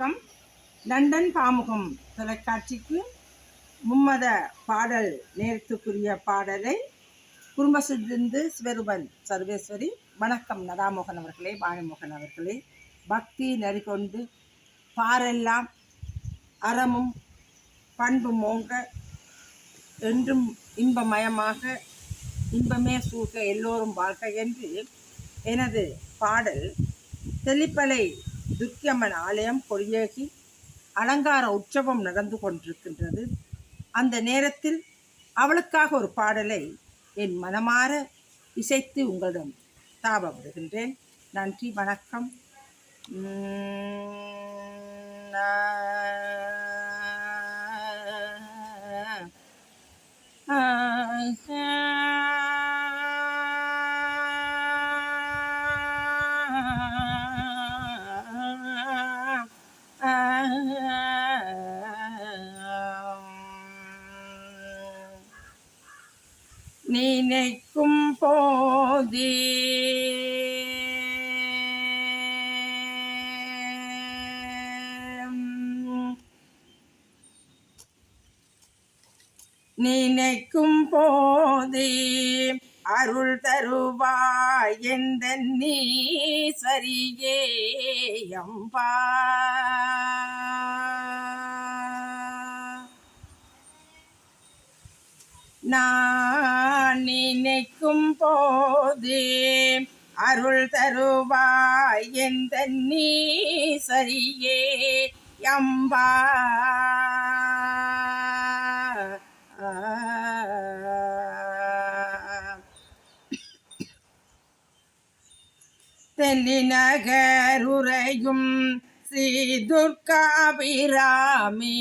வணக்கம். லண்டன் பாமுகம் தொலைக்காட்சிக்கு மும்மத பாடல் நேரத்துக்குரிய பாடலை குடும்பத்திலிருந்து சிவருபன் சர்வேஸ்வரி வணக்கம் நதாமோகன் அவர்களே வாணிமோகன் அவர்களே. பக்தி நெறிகொண்டு பாரெல்லாம் அறமும் பண்பு மோங்க என்றும் இன்பமயமாக இன்பமே சூழ்க எல்லோரும் வாழ்க என்று எனது பாடல் தெளிப்பலை துர்க்கியம்மன் ஆலயம் கொடியேகி அலங்கார உற்சவம் நடந்து கொண்டிருக்கின்றது அந்த நேரத்தில் அவளுக்காக ஒரு பாடலை என் மனமாற இசைத்து உங்களிடம் தாபப்படுகின்றேன் நன்றி வணக்கம் ஆ நினைக்கும் போதே. நினைக்கும் போதே அருள் தருவாய் எந்த நீ சரியே அம்பா. நான் நினைக்கும் போதே அருள் தருவாய் எந்த நீ சரியே எம்பா அம்பா. தெல்லிநகருரையும் ஸ்ரீ துர்காபிராமி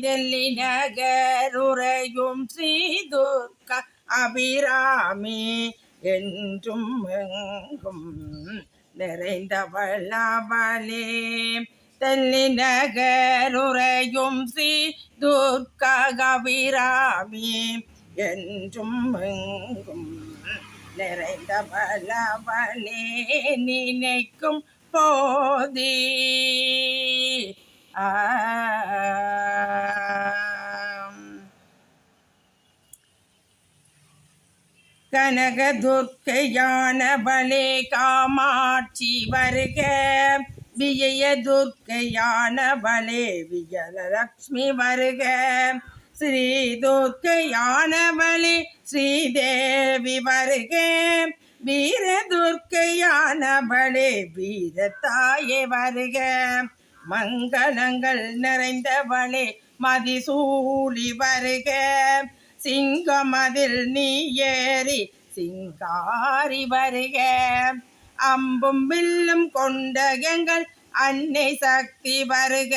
தெல்லிநகருரையும் ஸ்ரீ துர்கா அபிராமி என்றும் எங்கும் நிறைந்தவளாவளே. தெல்லிநகருரையும் ஸ்ரீ துர்கா கபிராமி என்றும் எங்கும் நிறைந்தவளவளே. நினைக்கும் போதே ஆம். கனகதுர்க்கையான பலே காமாட்சி வருக விஜய துர்க்கையான பலே விஜயலட்சுமி வருக ஸ்ரீ துர்க்கையான பலே ஸ்ரீதேவி வருக வீர துர்க்கையானவளே வீர தாயே வருக. மங்களங்கள் நிறைந்தவளே மதிசூடி வருக. சிங்கமதில் நீ ஏறி சிங்காரி வருக. அம்பும் வில்லும் கொண்ட எங்கள் அன்னை சக்தி வருக.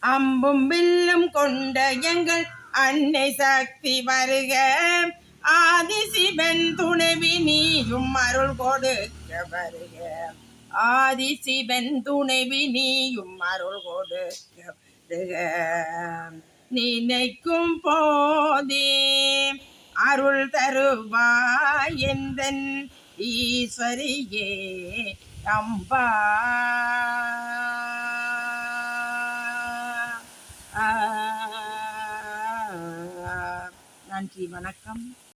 அம்பும் வில்லும் கொண்ட எங்கள் அன்னை சக்தி வருக. ஆதிசிவன் துணைவி நீயும் அருள் கொடுக்க வருக ஆதிசிவன் துணைவி நீயும் அருள் கொடுக்க வருக நினைக்கும் போதே அருள் தருவாய் எந்தன் ஈஸ்வரியே அம்பா. நன்றி வணக்கம்.